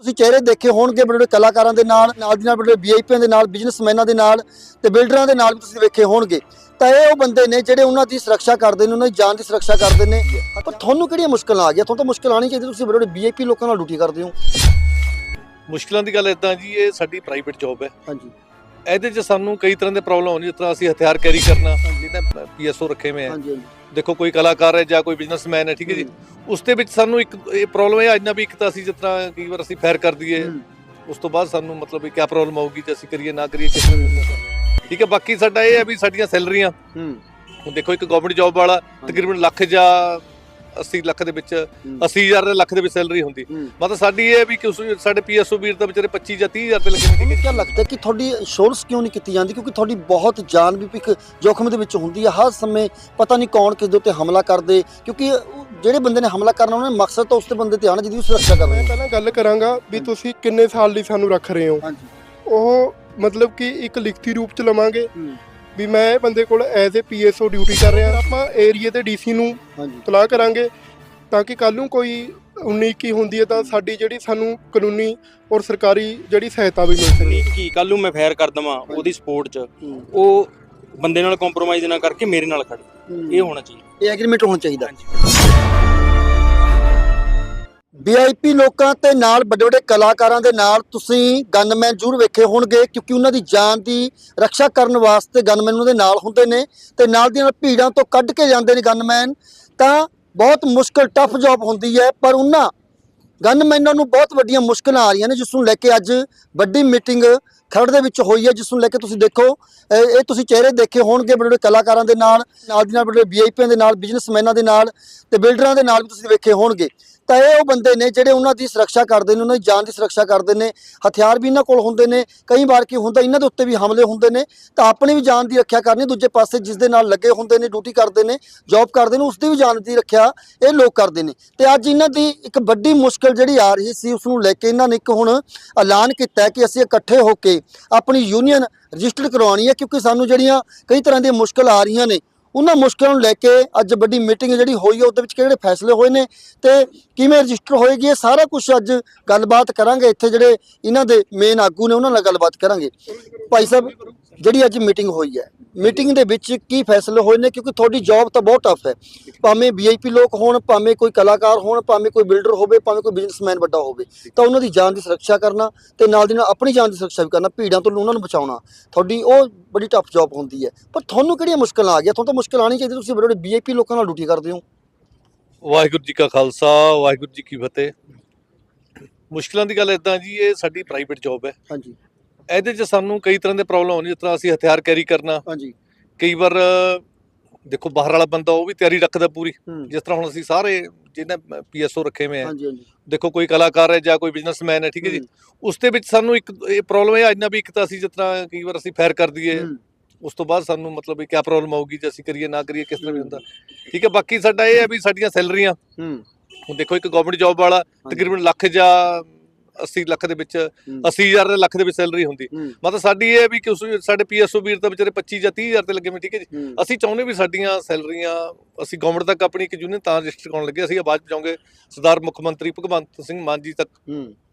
ਤੁਸੀਂ ਚਿਹਰੇ ਦੇਖੇ ਹੋਣਗੇ ਬੜੇ ਕਲਾਕਾਰਾਂ ਦੇ ਨਾਲ ਨਾਲ ਦੀ ਨਾਲ ਬੜੇ ਵੀਆਈਪੀਆਂ ਦੇ ਨਾਲ ਬਿਜ਼ਨਸਮੈਨਾਂ ਦੇ ਨਾਲ ਤੇ ਬਿਲਡਰਾਂ ਦੇ ਨਾਲ ਵੀ ਤੁਸੀਂ ਵੇਖੇ ਹੋਣਗੇ। ਤਾਂ ਇਹ ਉਹ ਬੰਦੇ ਨੇ ਜਿਹੜੇ ਉਹਨਾਂ ਦੀ ਸੁਰੱਖਿਆ ਕਰਦੇ ਨੇ ਉਹਨਾਂ ਦੀ ਜਾਨ ਦੀ ਸੁਰੱਖਿਆ ਕਰਦੇ ਨੇ। ਪਰ ਤੁਹਾਨੂੰ ਕਿਹੜੀਆਂ ਮੁਸ਼ਕਲਾਂ ਆ ਗਈਆਂ? ਤੁਹਾਨੂੰ ਤਾਂ ਮੁਸ਼ਕਲ ਆਣੀ ਚਾਹੀਦੀ ਤੁਸੀਂ ਬੜੇ ਬੜੇ ਵੀਆਈਪੀ ਲੋਕਾਂ ਨਾਲ ਡਿਊਟੀ ਕਰਦੇ ਹੋ। ਮੁਸ਼ਕਲਾਂ ਦੀ ਗੱਲ ਇਦਾਂ ਜੀ ਇਹ ਸਾਡੀ ਪ੍ਰਾਈਵੇਟ ਜੌਬ ਹੈ। ਹਾਂਜੀ। ਇਹਦੇ 'ਚ ਸਾਨੂੰ ਕਈ ਤਰ੍ਹਾਂ ਦੇ ਪ੍ਰੋਬਲਮ ਆਉਂਦੀ ਜਿਸ ਤਰ੍ਹਾਂ ਅਸੀਂ ਹਥਿਆਰ ਕੈਰੀ ਕਰਨਾ ਜਿਹਦਾ ਪੀਐਸਓ ਰੱਖੇ ਹੋਏ ਆ। ਹਾਂਜੀ ਦੇਖੋ ਕੋਈ ਕਲਾਕਾਰ ਹੈ ਜਾਂ ਕੋਈ ਬਿਜ਼ਨਸਮੈਨ ਹੈ ਠੀਕ ਹੈ ਜੀ। ਉਸ ਦੇ ਵਿੱਚ ਸਾਨੂੰ ਇੱਕ ਇਹ ਪ੍ਰੋਬਲਮ ਇਹ ਆਜਨਾ ਵੀ ਇੱਕ ਤਾਂ ਅਸੀਂ ਜਿਸ ਤਰ੍ਹਾਂ ਕਈ ਵਾਰ ਅਸੀਂ ਫਾਇਰ ਕਰ ਦਈਏ ਹੂੰ। ਉਸ ਤੋਂ ਬਾਅਦ ਸਾਨੂੰ ਮਤਲਬ ਵੀ ਕੀ ਪ੍ਰੋਬਲਮ ਆਊਗੀ ਜੇ ਅਸੀਂ ਕਰੀਏ ਨਾ ਕਰੀਏ ਕਿਸ ਹੁੰਦਾ। ਠੀਕ ਹੈ ਬਾਕੀ ਸਾਡਾ ਇਹ ਹੈ ਵੀ ਸਾਡੀਆਂ ਸੈਲਰੀਆਂ। ਹੂੰ। ਹੁਣ ਦੇਖੋ ਇੱਕ ਗਵਰਨਮੈਂਟ ਜੌਬ ਵਾਲਾ ਤਕਰੀਬਨ ਲੱਖ ਜਾਂ 80 ਲੱਖ ਦੇ ਵਿੱਚ 80000 ਦੇ ਲੱਖ ਦੇ ਵਿੱਚ ਸੈਲਰੀ ਹੁੰਦੀ। ਮਤਲਬ ਸਾਡੀ ਇਹ ਵੀ ਕਿ ਉਸ ਸਾਡੇ ਪੀਐਸਓ ਵੀਰ ਤਾਂ ਵਿਚਾਰੇ 25 ਜਾਂ 30000 ਤੇ ਲੱਗੇ ਨੇ ਕੀ ਲੱਗਦਾ ਕਿ ਤੁਹਾਡੀ ਇੰਸ਼ੋਰੈਂਸ ਕਿਉਂ ਨਹੀਂ ਕੀਤੀ ਜਾਂਦੀ? ਕਿਉਂਕਿ ਤੁਹਾਡੀ ਬਹੁਤ ਜਾਨ ਵੀ ਇੱਕ ਜੋਖਮ ਦੇ ਵਿੱਚ ਹੁੰਦੀ ਹੈ ਹਰ ਸਮੇਂ ਪਤਾ ਨਹੀਂ ਕੌਣ ਕਿਸ ਦੇ ਉੱਤੇ ਹਮਲਾ ਕਰਦੇ ਕਿਉਂਕਿ ਜਿਹੜੇ ਬੰਦੇ ਨੇ ਹਮਲਾ ਕਰਨਾ ਉਹਨਾਂ ਮਕਸਦ ਤਾਂ ਉਸ ਤੇ ਬੰਦੇ ਤੇ ਆਣਾ ਜਿਹਦੀ ਉਹ ਸੁਰੱਖਿਆ ਕਰਨੀ ਮੈਂ ਹੈ। ਪਹਿਲਾਂ ਗੱਲ ਕਰਾਂਗਾ ਵੀ ਤੁਸੀਂ ਕਿੰਨੇ ਸਾਲ ਲਈ ਸਾਨੂੰ ਰੱਖ ਰਹੇ ਹੋ? ਹਾਂਜੀ। ਉਹ ਮਤਲਬ ਕਿ ਇੱਕ ਲਿਖਤੀ ਰੂਪ ਚ ਲਵਾਂਗੇ। ਵੀ ਮੈਂ ਇਹ ਬੰਦੇ ਕੋਲ ਐਜ਼ ਅ ਪੀਐਸਓ ਡਿਊਟੀ ਕਰ ਰਿਹਾ। ਆਪਾਂ ਏਰੀਏ ਤੇ ਡੀਸੀ ਨੂੰ ਤਲਾਹ ਕਰਾਂਗੇ ਤਾਂ ਕਿ ਕੱਲ ਨੂੰ ਕੋਈ 19 ਕੀ ਹੁੰਦੀ ਹੈ ਤਾਂ ਸਾਡੀ ਜਿਹੜੀ ਸਾਨੂੰ ਕਾਨੂੰਨੀ ਔਰ ਸਰਕਾਰੀ ਜਿਹੜੀ ਸਹਾਇਤਾ ਵੀ ਮਿਲ ਸਕੇ। ਕੀ ਕੱਲ ਨੂੰ ਮੈਂ ਫਾਇਰ ਕਰ ਦਵਾਂ ਉਹਦੀ ਸਪੋਰਟ 'ਚ। ਉਹ ਬੰਦੇ ਨਾਲ ਕੰਪਰੋਮਾਈਜ਼ ਨਾ ਕਰਕੇ ਮੇਰੇ ਨਾਲ ਖੜੇ ਇਹ ਹੋਣਾ ਚਾਹੀਦਾ। ਇਹ ਐਗਰੀਮੈਂਟ ਹੋਣਾ ਚਾਹੀਦਾ। ਵੀਆਈਪੀ ਲੋਕਾਂ ਤੇ ਨਾਲ, ਵੱਡੇ ਵੱਡੇ ਕਲਾਕਾਰਾਂ ਦੇ ਨਾਲ ਤੁਸੀਂ ਗਨਮੈਨ ਜ਼ਰੂਰ ਵੇਖੇ ਹੋਣਗੇ, ਕਿਉਂਕਿ ਉਹਨਾਂ ਦੀ ਜਾਨ ਦੀ ਰੱਖਿਆ ਕਰਨ ਵਾਸਤੇ ਗਨਮੈਨ ਉਹਨਾਂ ਦੇ ਨਾਲ ਹੁੰਦੇ ਨੇ ਤੇ ਨਾਲ ਦੀ ਨਾਲ ਭੀੜਾਂ ਤੋਂ ਕੱਢ ਕੇ ਜਾਂਦੇ ਨੇ ਗਨਮੈਨ, ਤਾਂ ਬਹੁਤ ਮੁਸ਼ਕਲ, ਟਫ ਜੌਬ ਹੁੰਦੀ ਹੈ, ਪਰ ਉਹਨਾਂ ਗਨਮੈਨਾਂ ਨੂੰ ਬਹੁਤ ਵੱਡੀਆਂ ਮੁਸ਼ਕਲਾਂ ਆ ਰਹੀਆਂ ਨੇ, ਜਿਸ ਨੂੰ ਲੈ ਕੇ ਅੱਜ ਵੱਡੀ ਮੀਟਿੰਗ ਖਰੜ ਦੇ ਵਿੱਚ ਹੋਈ ਹੈ, ਜਿਸ ਨੂੰ ਲੈ ਕੇ ਤੁਸੀਂ ਦੇਖੋ, ਇਹ ਤੁਸੀਂ ਚਿਹਰੇ ਦੇਖੇ ਹੋਣਗੇ ਬੜੇ ਬੜੇ ਕਲਾਕਾਰਾਂ ਦੇ ਨਾਲ ਨਾਲ ਦੀ ਨਾਲ ਬੜੇ ਵੀਆਈਪੀਆਂ ਦੇ ਨਾਲ ਬਿਜ਼ਨਸਮੈਨਾਂ ਦੇ ਨਾਲ ਤੇ ਬਿਲਡਰਾਂ ਦੇ ਨਾਲ ਵੀ ਤੁਸੀਂ ਵੇਖੇ ਹੋਣਗੇ। ਤਾਂ ਇਹ ਉਹ ਬੰਦੇ ਨੇ ਜਿਹੜੇ ਉਹਨਾਂ ਦੀ ਸੁਰੱਖਿਆ ਕਰਦੇ ਨੇ, ਉਹਨਾਂ ਦੀ ਜਾਨ ਦੀ ਸੁਰੱਖਿਆ ਕਰਦੇ ਨੇ, ਹਥਿਆਰ ਵੀ ਇਹਨਾਂ ਕੋਲ ਹੁੰਦੇ ਨੇ, ਕਈ ਵਾਰ ਕੀ ਹੁੰਦਾ ਇਹਨਾਂ ਦੇ ਉੱਤੇ ਵੀ ਹਮਲੇ ਹੁੰਦੇ ਨੇ, ਤਾਂ ਆਪਣੀ ਵੀ ਜਾਨ ਦੀ ਰੱਖਿਆ ਕਰਨੀ, ਦੂਜੇ ਪਾਸੇ ਜਿਸ ਦੇ ਨਾਲ ਲੱਗੇ ਹੁੰਦੇ ਨੇ, ਡਿਊਟੀ ਕਰਦੇ ਨੇ ਜੌਬ ਕਰਦੇ ਨੇ, ਉਸ ਦੀ ਵੀ ਜਾਨ ਦੀ ਰੱਖਿਆ ਇਹ ਲੋਕ ਕਰਦੇ ਨੇ। ਤੇ ਅੱਜ ਇਹਨਾਂ ਦੀ ਇੱਕ ਵੱਡੀ ਮੁਸ਼ਕਲ ਜਿਹੜੀ ਆ ਰਹੀ ਸੀ, ਉਸ ਨੂੰ ਲੈ ਕੇ ਇਹਨਾਂ ਨੇ ਇੱਕ ਹੁਣ ਐਲਾਨ ਕੀਤਾ ਕਿ ਅਸੀਂ ਇਕੱਠੇ ਹੋ ਕੇ ਆਪਣੀ ਯੂਨੀਅਨ ਰਜਿਸਟਰਡ ਕਰਵਾਉਣੀ ਹੈ, ਕਿਉਂਕਿ ਸਾਨੂੰ ਜਿਹੜੀਆਂ ਕਈ ਤਰ੍ਹਾਂ ਦੀਆਂ ਮੁਸ਼ਕਲ ਆ ਰਹੀਆਂ ਨੇ ਉਹਨਾਂ ਮੁਸ਼ਕਲਾਂ ਨੂੰ ਲੈ ਕੇ ਅੱਜ ਵੱਡੀ ਮੀਟਿੰਗ ਜਿਹੜੀ ਹੋਈ ਹੈ ਉਹਦੇ ਵਿੱਚ ਕਿਹੜੇ ਫੈਸਲੇ ਹੋਏ ਨੇ ਤੇ ਕਿਵੇਂ ਰਜਿਸਟਰ ਹੋਏਗੀ, ਇਹ ਸਾਰਾ ਕੁਝ ਅੱਜ ਗੱਲਬਾਤ ਕਰਾਂਗੇ। ਇੱਥੇ ਜਿਹੜੇ ਇਹਨਾਂ ਦੇ ਮੇਨ ਆਗੂ ਨੇ, ਉਹਨਾਂ ਨਾਲ ਗੱਲਬਾਤ ਕਰਾਂਗੇ। ਭਾਈ ਸਾਹਿਬ ਜਿਹੜੀ ਅੱਜ ਮੀਟਿੰਗ ਹੋਈ ਹੈ। ਮੀਟਿੰਗ ਦੇ ਵਿੱਚ ਕੀ ਫੈਸਲੇ ਹੋਏ ਨੇ? ਕਿਉਂਕਿ ਤੁਹਾਡੀ ਜੌਬ ਤਾਂ ਬਹੁਤ ਟਫ ਹੈ। ਭਾਵੇਂ ਵੀਆਈਪੀ ਲੋਕ ਹੋਣ ਭਾਵੇਂ ਕੋਈ ਕਲਾਕਾਰ ਹੋਣ ਭਾਵੇਂ ਕੋਈ ਬਿਲਡਰ ਹੋਵੇ ਭਾਵੇਂ ਕੋਈ ਬਿਜ਼ਨਸਮੈਨ ਵੱਡਾ ਹੋਵੇ ਤਾਂ ਉਹਨਾਂ ਦੀ ਜਾਨ ਦੀ ਸੁਰੱਖਿਆ ਕਰਨਾ ਤੇ ਨਾਲ ਦੀ ਨਾਲ ਆਪਣੀ ਜਾਨ ਦੀ ਸੁਰੱਖਿਆ ਵੀ ਕਰਨਾ ਭੀੜਾਂ ਤੋਂ ਉਹਨਾਂ ਨੂੰ ਬਚਾਉਣਾ। ਤੁਹਾਡੀ ਉਹ ਬੜੀ ਟਫ ਜੌਬ ਹੁੰਦੀ ਹੈ। ਪਰ ਤੁਹਾਨੂੰ ਕਿਹੜੀਆਂ ਮੁਸ਼ਕਲਾਂ ਆ ਗਈਆਂ? ਤੁਹਾਨੂੰ ਤਾਂ ਮੁਸ਼ਕਲ ਆਣੀ ਚਾਹੀਦੀ ਤੁਸੀਂ ਬੜੇ ਬੜੇ ਵੀਆਈਪੀ ਲੋਕਾਂ ਨਾਲ ਡਿਊਟੀ ਕਰਦੇ ਹੋ। ਵਾਹਿਗੁਰੂ ਜੀ ਕਾ ਖਾਲਸਾ ਵਾਹਿਗੁਰੂ ਜੀ ਕੀ ਫਤਿਹ। ਮੁਸ਼ਕਲਾਂ ਦੀ ਗੱਲ ਇਦਾਂ ਜੀ ਇਹ ਸਾਡੀ ਪ੍ਰਾਈਵੇਟ ਜੌਬ ਹੈ। ਹਾਂਜੀ। ਇਹਦੇ 'ਚ ਸਾਨੂੰ ਕਈ ਤਰ੍ਹਾਂ ਦੇ ਪ੍ਰੋਬਲਮ ਆਉਂਦੀ ਜਿਸ ਤਰ੍ਹਾਂ ਅਸੀਂ ਹਥਿਆਰ ਕੈਰੀ ਕਰਨਾ। ਹਾਂਜੀ। ਕਈ ਵਾਰ ਦੇਖੋ ਬਾਹਰ ਵਾਲਾ ਬੰਦਾ ਉਹ ਵੀ ਤਿਆਰੀ ਰੱਖਦਾ ਪੂਰੀ। ਹੂੰ। ਜਿਸ ਤਰ੍ਹਾਂ ਹੁਣ ਅਸੀਂ ਸਾਰੇ ਜਿਹਨਾਂ ਪੀਐਸਓ ਰੱਖੇ ਹੋਏ ਆ। ਹਾਂਜੀ ਹਾਂਜੀ। ਦੇਖੋ ਕੋਈ ਕਲਾਕਾਰ ਹੈ ਜਾਂ ਕੋਈ ਬਿਜ਼ਨਸਮੈਨ ਹੈ ਠੀਕ ਹੈ ਜੀ। ਹੂੰ, ਉਸ ਦੇ ਵਿੱਚ ਸਾਨੂੰ ਇੱਕ ਇਹ ਪ੍ਰੋਬਲਮ ਇਹ ਆਜਨਾ ਵੀ ਇੱਕ ਤਾਂ ਅਸੀਂ ਜਿਸ ਤਰ੍ਹਾਂ ਕਈ ਵਾਰ ਅਸੀਂ ਫਾਇਰ ਕਰ ਦਈਏ। ਹੂੰ, ਉਸ ਤੋਂ ਬਾਅਦ ਸਾਨੂੰ ਮਤਲਬ ਵੀ ਕੀ ਪ੍ਰੋਬਲਮ ਆਊਗੀ ਜੇ ਅਸੀਂ ਕਰੀਏ ਨਾ ਕਰੀਏ ਕਿਸ ਤਰ੍ਹਾਂ ਵੀ ਹੁੰਦਾ। ਠੀਕ ਹੈ ਬਾਕੀ ਸਾਡਾ ਇਹ ਹੈ ਵੀ ਸਾਡੀਆਂ ਸੈਲਰੀਆਂ। ਹੂੰ। ਹੁਣ ਦੇਖੋ ਇੱਕ ਗਵਰਨਮੈਂਟ ਜੌਬ ਵਾਲਾ ਤਕਰੀਬਨ ਲੱਖ ਜਾਂ 80 ਲੱਖ ਦੇ ਵਿੱਚ ਹੂੰ, 80000 ਦੇ ਲੱਖ ਦੇ ਵਿੱਚ ਸੈਲਰੀ ਹੁੰਦੀ। ਮਤਲਬ ਸਾਡੀ ਇਹ ਹੈ ਵੀ ਕਿ ਸਾਡੇ ਪੀਐਸਓ ਵੀਰ ਤਾਂ ਵਿਚਾਰੇ 25 ਜਾਂ 30000 ਤੇ ਲੱਗੇ ਹੋਏ ਠੀਕ ਹੈ ਜੀ। ਅਸੀਂ ਚਾਹੁੰਦੇ ਵੀ ਸਾਡੀਆਂ ਸੈਲਰੀਆਂ ਅਸੀਂ ਗਵਰਨਮੈਂਟ ਤੱਕ ਆਪਣੀ ਇੱਕ ਯੂਨੀਅਨ ਤਾਂ ਰਜਿਸਟਰ ਕਰਾਉਣ ਲੱਗੇ ਅਸੀਂ ਆਵਾਜ਼ ਪਹੁੰਚਾਉਂਗੇ ਸਰਦਾਰ ਮੁੱਖ ਮੰਤਰੀ ਭਗਵੰਤ ਸਿੰਘ ਮਾਨ ਜੀ ਤੱਕ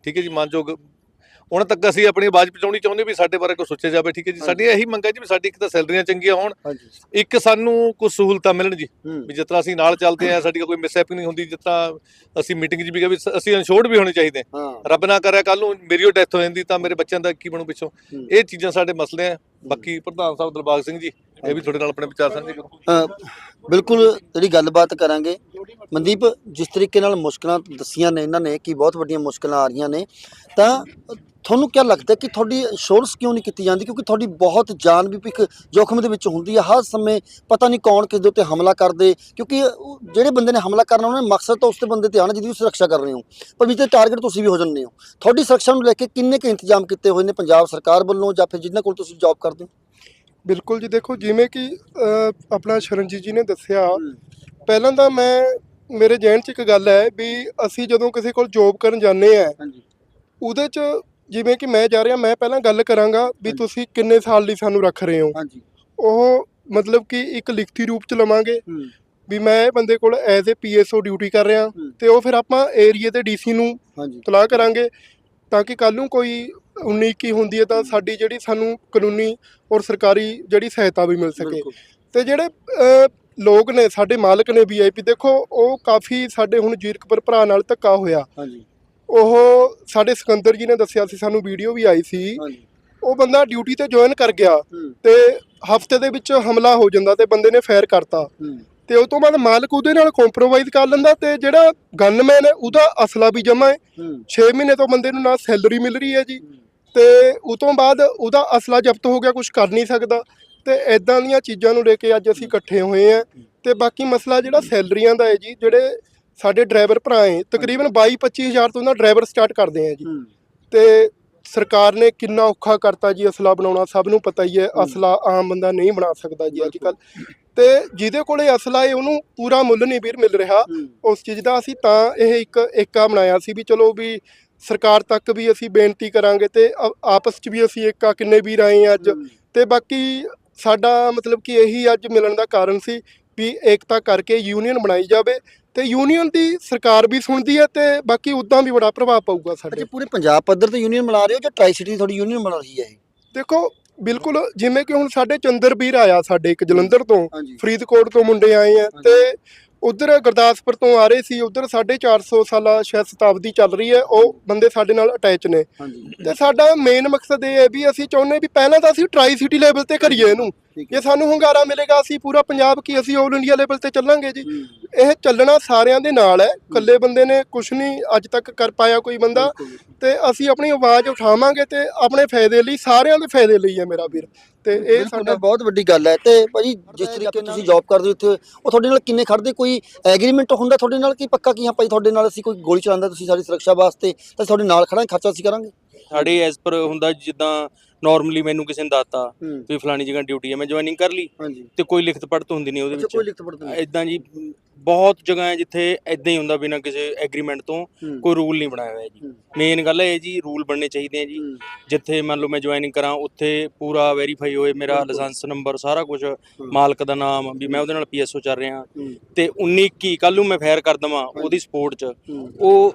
ਠੀਕ ਹੈ ਜੀ ਮਾਨਯੋਗ ਉਹਨਾਂ ਤੱਕ ਅਸੀਂ ਆਪਣੀ ਆਵਾਜ਼ ਪਹੁੰਚਾਉਣੀ ਚਾਹੁੰਦੇ ਵੀ ਸਾਡੇ ਬਾਰੇ ਕੁਝ ਸੋਚਿਆ ਜਾਵੇ ਠੀਕ ਹੈ ਜੀ। ਸਾਡੀ ਇਹੀ ਮੰਗ ਹੈ ਜੀ ਵੀ ਸਾਡੀ ਇੱਕ ਤਾਂ ਸੈਲਰੀਆਂ ਚੰਗੀਆਂ ਹੋਣ। ਇੱਕ ਸਾਨੂੰ ਕੁਝ ਸਹੂਲਤਾਂ ਮਿਲਣ ਜੀ। ਵੀ ਜਿਸ ਤਰ੍ਹਾਂ ਅਸੀਂ ਨਾਲ ਚੱਲਦੇ ਆ ਸਾਡੀ ਕੋਈ ਮਿਸਹੈਪਿੰਗ ਨਹੀਂ ਹੁੰਦੀ ਜਿਸ ਤਰ੍ਹਾਂ ਅਸੀਂ ਮੀਟਿੰਗ 'ਚ ਵੀ ਕਹੇ ਵੀ ਸ- ਅਸੀਂ ਇਨਸ਼ੋਰਡ ਵੀ ਹੋਣੇ ਚਾਹੀਦੇ ਰੱਬ ਨਾ ਕਰੇ ਕੱਲ ਨੂੰ ਮੇਰੀ ਉਹ ਡੈਥ ਹੋ ਜਾਂਦੀ ਤਾਂ ਮੇਰੇ ਬੱਚਿਆਂ ਦਾ ਕੀ ਬਣੂ ਪਿੱਛੋਂ। ਇਹ ਚੀਜ਼ਾਂ ਸਾਡੇ ਮਸਲੇ ਆ। ਬਾਕੀ ਪ੍ਰਧਾਨ ਸਾਹਿਬ ਦਿਲਬਾਗ ਸਿੰਘ ਜੀ, ਇਹ ਵੀ ਤੁਹਾਡੇ ਨਾਲ ਆਪਣੇ ਵਿਚਾਰ ਸਾਂਝੇ ਕਰੋ। ਬਿਲਕੁਲ ਜਿਹੜੀ ਗੱਲਬਾਤ ਕਰਾਂਗੇ, ਮਨਦੀਪ, ਜਿਸ ਤਰੀਕੇ ਨਾਲ ਮੁਸ਼ਕਲਾਂ ਦੱਸੀਆਂ ਨੇ, ਇਹਨਾਂ ਨੇ ਕਿ ਬਹੁਤ ਵੱਡੀਆਂ ਮੁਸ਼ਕਲਾਂ ਆ ਰਹੀਆਂ ਨੇ, ਤਾਂ ਤੁਹਾਨੂੰ ਕੀ ਲੱਗਦਾ ਕਿ ਤੁਹਾਡੀ ਇੰਸ਼ੋਰੈਂਸ ਕਿਉਂ ਨਹੀਂ ਕੀਤੀ ਜਾਂਦੀ? ਕਿਉਂਕਿ ਤੁਹਾਡੀ ਬਹੁਤ ਜਾਨ ਵੀ ਇੱਕ ਜੋਖਮ ਦੇ ਵਿੱਚ ਹੁੰਦੀ ਹੈ ਹਰ ਸਮੇਂ ਪਤਾ ਨਹੀਂ ਕੌਣ ਕਿਸ ਦੇ ਉੱਤੇ ਹਮਲਾ ਕਰਦੇ, ਕਿਉਂਕਿ ਜਿਹੜੇ ਬੰਦੇ ਨੇ ਹਮਲਾ ਕਰਨਾ, ਉਹਨਾਂ ਦਾ ਮਕਸਦ ਤਾਂ ਉਸ ਤੇ ਬੰਦੇ ਤੇ ਆਣਾ ਜਿਹਦੀ ਉਹ ਸੁਰੱਖਿਆ ਕਰ ਰਹੇ ਹੋ। ਪਰ ਵਿੱਚ ਟਾਰਗੇਟ ਤੁਸੀਂ ਵੀ ਹੋ ਜਾਂਦੇ ਹੋ। ਤੁਹਾਡੀ ਸੁਰੱਖਿਆ ਨੂੰ ਲੈ ਕੇ ਕਿੰਨੇ ਕੁ ਇੰਤਜ਼ਾਮ ਕੀਤੇ ਹੋਏ ਨੇ ਪੰਜਾਬ ਸਰਕਾਰ ਵੱਲੋਂ ਜਾਂ ਫਿਰ ਜਿਨ੍ਹਾਂ ਕੋਲ ਤੁਸੀਂ ਜੌਬ ਕਰਦੇ ਹੋ ਬਿਲਕੁਲ ਜੀ ਦੇਖੋ ਜਿਵੇਂ ਕਿ ਆਪਣਾ ਸ਼ਰਨਜੀਤ ਜੀ ਨੇ ਦੱਸਿਆ ਪਹਿਲਾਂ ਤਾਂ ਮੈਂ ਮੇਰੇ ਜਹਿਨ 'ਚ ਇੱਕ ਗੱਲ ਹੈ ਵੀ ਅਸੀਂ ਜਦੋਂ ਕਿਸੇ ਕੋਲ ਜੋਬ ਕਰਨ ਜਾਂਦੇ ਆ ਉਹਦੇ 'ਚ ਜਿਵੇਂ ਕਿ ਮੈਂ ਜਾ ਰਿਹਾ ਮੈਂ ਪਹਿਲਾਂ ਗੱਲ ਕਰਾਂਗਾ ਵੀ। ਤੁਸੀਂ ਕਿੰਨੇ ਸਾਲ ਲਈ ਸਾਨੂੰ ਰੱਖ ਰਹੇ ਹੋ। ਉਹ ਮਤਲਬ ਕਿ ਇੱਕ ਲਿਖਤੀ ਰੂਪ 'ਚ ਲਵਾਂਗੇ ਵੀ ਮੈਂ ਇਹ ਬੰਦੇ ਕੋਲ ਐਜ਼ ਅ ਪੀਐਸਓ ਡਿਊਟੀ ਕਰ ਰਿਹਾ। ਤੇ ਉਹ ਫਿਰ ਆਪਾਂ ਏਰੀਏ ਤੇ ਡੀਸੀ ਨੂੰ ਤਲਾਹ ਕਰਾਂਗੇ। ਤਾਂ ਕਿ ਕੱਲ ਨੂੰ ਕੋਈ 19 ਕੀ ਹੁੰਦੀ ਹੈ ਤਾਂ ਸਾਡੀ ਜਿਹੜੀ ਸਾਨੂੰ ਕਾਨੂੰਨੀ ਔਰ ਸਰਕਾਰੀ ਜਿਹੜੀ ਸਹਾਇਤਾ ਵੀ ਮਿਲ ਸਕੇ। ਤੇ ਜਿਹੜੇ ਲੋਕ ਨੇ ਸਾਡੇ ਮਾਲਕ ਨੇ ਵੀਆਈਪੀ ਦੇਖੋ ਉਹ ਕਾਫੀ ਸਾਡੇ ਹੁਣ ਜੀਰਕਪੁਰ ਭਰਾ ਨਾਲ ਧੱਕਾ ਹੋਇਆ। ਹਾਂਜੀ। ਉਹ ਸਾਡੇ ਸਿਕੰਦਰ ਜੀ ਨੇ ਦੱਸਿਆ ਸੀ ਸਾਨੂੰ ਵੀਡੀਓ ਵੀ ਆਈ ਸੀ। ਹਾਂਜੀ। ਉਹ ਬੰਦਾ ਡਿਊਟੀ ਤੇ ਜੁਆਇਨ ਕਰ ਗਿਆ ਹੂੰ। ਤੇ ਹਫ਼ਤੇ ਦੇ ਵਿੱਚ ਹਮਲਾ ਹੋ ਜਾਂਦਾ ਤੇ ਬੰਦੇ ਨੇ ਫਾਇਰ ਕਰਤਾ। ਹੂੰ। ਤੇ ਉਸ ਤੋਂ ਬਾਅਦ ਮਾਲਕ ਉਹਦੇ ਨਾਲ ਕੰਪਰੋਮਾਈਜ਼ ਕਰ ਲੈਂਦਾ ਤੇ ਜਿਹੜਾ ਗਨਮੈਨ ਹੈ ਉਹਦਾ ਅਸਲਾ ਵੀ ਜਮਾ ਹੈ। ਹੂੰ। 6 ਮਹੀਨੇ ਤੋਂ ਬੰਦੇ ਨੂੰ ਨਾ ਸੈਲਰੀ ਮਿਲ ਰਹੀ ਹੈ ਜੀ। ਤੇ ਉਸ ਤੋਂ ਬਾਅਦ ਉਹਦਾ ਅਸਲਾ ਜ਼ਬਤ ਹੋ ਗਿਆ ਕੁਝ ਕਰ ਨਹੀਂ ਸਕਦਾ। ਤੇ ਐਦਾਂ ਦੀਆਂ ਚੀਜ਼ਾਂ ਨੂੰ ਲੈ ਕੇ ਅੱਜ ਅਸੀਂ ਇਕੱਠੇ ਹੋਏ ਆ ਤੇ ਬਾਕੀ ਮਸਲਾ ਜਿਹੜਾ ਸੈਲਰੀਆਂ ਦਾ ਹੈ ਜੀ ਜਿਹੜੇ ਸਾਡੇ ਡਰਾਈਵਰ ਭਰਾ ਹੈ ਤਕਰੀਬਨ 22 25000 ਤੋਂ ਉਹਨਾਂ ਡਰਾਈਵਰ ਸਟਾਰਟ ਕਰਦੇ ਆ ਜੀ। ਤੇ ਸਰਕਾਰ ਨੇ ਕਿੰਨਾ ਔਖਾ ਕਰਤਾ ਜੀ ਅਸਲਾ ਬਣਾਉਣਾ ਸਭ ਨੂੰ ਪਤਾ ਹੀ ਹੈ ਹੂੰ। ਅਸਲਾ ਆਮ ਬੰਦਾ ਨਹੀਂ ਬਣਾ ਸਕਦਾ ਜੀ ਅੱਜ ਕੱਲ ਤੇ ਜਿਹਦੇ ਕੋਲੇ ਅਸਲਾ ਹੈ ਉਹਨੂੰ ਪੂਰਾ ਮੁੱਲ ਨਹੀਂ ਵੀਰ ਮਿਲ ਰਿਹਾ। ਉਸ ਚੀਜ਼ ਦਾ ਅਸੀਂ ਤਾਂ ਇਹ ਇੱਕ ਏਕਾ ਬਣਾਇਆ ਸੀ ਵੀ ਚਲੋ ਵੀ ਸਰਕਾਰ ਤੱਕ ਵੀ ਅਸੀਂ ਬੇਨਤੀ ਕਰਾਂਗੇ ਤੇ ਆਪਸ 'ਚ ਵੀ ਅਸੀਂ ਏਕਾ ਕਿੰਨੇ ਵੀਰ ਆਏ ਅੱਜ। ਤੇ ਬਾਕੀ ਸਾਡਾ ਮਤਲਬ ਕਿ ਇਹੀ ਅੱਜ ਮਿਲਣ ਦਾ ਕਾਰਨ ਸੀ ਵੀ ਏਕਤਾ ਕਰਕੇ ਯੂਨੀਅਨ ਬਣਾਈ ਜਾਵੇ ਤੇ ਯੂਨੀਅਨ ਦੀ ਸਰਕਾਰ ਵੀ ਸੁਣਦੀ ਹੈ ਤੇ ਬਾਕੀ ਉਦਾਂ ਵੀ ਬੜਾ ਪ੍ਰਭਾਵ ਪਊਗਾ ਸਾਡੇ ਅੱਛਾ ਪੂਰੇ ਪੰਜਾਬ ਪੱਧਰ ਤੇ ਯੂਨੀਅਨ ਬਣਾ ਰਹੇ ਹੋ ਜਾਂ ਟਰਾਈ ਸਿਟੀ ਤੁਹਾਡੀ ਯੂਨੀਅਨ ਬਣਾ ਰਹੀ ਹੈ ਇਹ? ਦੇਖੋ ਬਿਲਕੁਲ ਜਿਵੇਂ ਕਿ ਹੁਣ ਸਾਡੇ ਚੰਦਰਵੀਰ ਆਇਆ ਸਾਡੇ ਇੱਕ ਜਲੰਧਰ ਤੋਂ ਹਾਂਜੀ। ਫਰੀਦਕੋਟ ਤੋਂ ਮੁੰਡੇ ਆਏ ਆ ਤੇ ਉਧਰ ਗੁਰਦਾਸਪੁਰ ਤੋਂ ਆ ਰਹੇ ਸੀ ਉਧਰ 450 ਸਾਲਾ ਸ਼ਾਇਦ ਸ਼ਤਾਬਦੀ ਚੱਲ ਰਹੀ ਹੈ ਉਹ ਬੰਦੇ ਸਾਡੇ ਨਾਲ ਅਟੈਚ ਨੇ। ਹਾਂਜੀ। ਤੇ ਸਾਡਾ ਮੇਨ ਮਕਸਦ ਇਹ ਹੈ ਵੀ ਅਸੀਂ ਚਾਹੁੰਦੇ ਵੀ ਪਹਿਲਾਂ ਤਾਂ ਅਸੀਂ ਟਰਾਈ ਸਿਟੀ ਲੈਵਲ ਤੇ ਕਰੀਏ ਇਹਨੂੰ। ਜੇ ਸਾਨੂੰ ਹੁੰਗਾਰਾ ਮਿਲੇਗਾ ਅਸੀਂ ਪੂਰਾ ਪੰਜਾਬ ਕੀ ਅਸੀਂ 올 ਇੰਡੀਆ ਲੈਵਲ ਤੇ ਚੱਲਾਂਗੇ ਜੀ। ਇਹ ਚੱਲਣਾ ਸਾਰਿਆਂ ਦੇ ਨਾਲ ਹੈ। ਇਕੱਲੇ ਬੰਦੇ ਨੇ ਕੁਝ ਨਹੀਂ ਅੱਜ ਤੱਕ ਕਰ ਪਾਇਆ ਕੋਈ ਬੰਦਾ। ਤੇ ਅਸੀਂ ਆਪਣੀ ਆਵਾਜ਼ ਉਠਾਵਾਂਗੇ ਤੇ ਆਪਣੇ ਫਾਇਦੇ ਲਈ ਸਾਰਿਆਂ ਦੇ ਫਾਇਦੇ ਲਈ ਹੈ ਮੇਰਾ ਵੀਰ। ਤੇ ਇਹ ਸਾਡਾ ਬਹੁਤ ਵੱਡੀ ਗੱਲ ਹੈ। ਤੇ ਭਾਜੀ ਜਿਸ ਤਰੀਕੇ ਤੁਸੀਂ ਜੌਬ ਕਰਦੇ ਹੋ ਇੱਥੇ ਉਹ ਤੁਹਾਡੇ ਨਾਲ ਕਿੰਨੇ ਖੜਦੇ ਕੋਈ ਐਗਰੀਮੈਂਟ ਹੁੰਦਾ ਤੁਹਾਡੇ ਨਾਲ ਕੀ ਪੱਕਾ ਕੀ ਹਾਂ ਭਾਈ ਤੁਹਾਡੇ ਨਾਲ ਅਸੀਂ ਕੋਈ ਗੋਲੀ ਚਲਾਉਂਦਾ ਤੁਸੀਂ ਸਾਡੀ ਸੁਰੱਖਿਆ ਵਾਸਤੇ ਤਾਂ ਤੁਹਾਡੇ ਨਾਲ ਖੜਾਂਗੇ ਖਰਚਾ ਅਸੀਂ ਕਰਾਂਗੇ? ਸਾਡੇ ਐਸ ਪਰ ਹੁੰਦਾ ਜਿੱਦਾਂ ਨਾਰਮਲੀ ਮੈਨੂੰ ਕਿਸੇ ਨੇ ਦੱਸਤਾ ਹੂੰ। ਵੀ ਫਲਾਣੀ ਜਗ੍ਹਾ ਡਿਊਟੀ ਹੈ ਮੈਂ ਜੁਆਇਨਿੰਗ ਕਰ ਲਈ ਹਾਂਜੀ। ਤੇ ਕੋਈ ਲਿਖਤ ਪੜਤ ਹੁੰਦੀ ਨਹੀਂ ਉਹਦੇ ਅੱਛਾ ਕੋਈ ਵਿੱਚ ਲਿਖਤ ਪੜਤ ਨਹੀਂ। ਇਦਾਂ ਜੀ ਬਹੁਤ ਜਗ੍ਹਾ ਹੈ ਜਿੱਥੇ ਇਦਾਂ ਹੀ ਹੁੰਦਾ ਬਿਨਾਂ ਕਿਸੇ ਐਗਰੀਮੈਂਟ ਤੋਂ ਹੂੰ, ਕੋਈ ਰੂਲ ਨਹੀਂ ਬਣਾਇਆ ਹੋਇਆ ਜੀ। ਹੂੰ। ਮੇਨ ਗੱਲ ਇਹ ਜੀ ਰੂਲ ਬਣਨੇ ਚਾਹੀਦੇ ਆ ਜੀ। ਹੂੰ, ਜਿੱਥੇ ਮੰਨ ਲਓ ਮੈਂ ਜੁਆਇਨਿੰਗ ਕਰਾਂ ਉੱਥੇ ਪੂਰਾ ਵੈਰੀਫਾਈ ਹੋਏ ਮੇਰਾ ਬਿਲਕੁਲ। ਲਾਇਸੈਂਸ ਨੰਬਰ ਸਾਰਾ ਕੁਝ ਮਾਲਕ ਦਾ ਨਾਮ ਵੀ ਮੈਂ ਉਹਦੇ ਨਾਲ ਪੀਐਸਓ ਚੱਲ ਰਿਹਾ। ਹੂੰ, ਤੇ 19 21 ਕੱਲ ਨੂੰ ਮੈਂ ਫਾਇਰ ਕਰ ਦਵਾਂ ਉਹਦੀ ਸਪੋਰਟ 'ਚ। ਹੂੰ, ਉਹ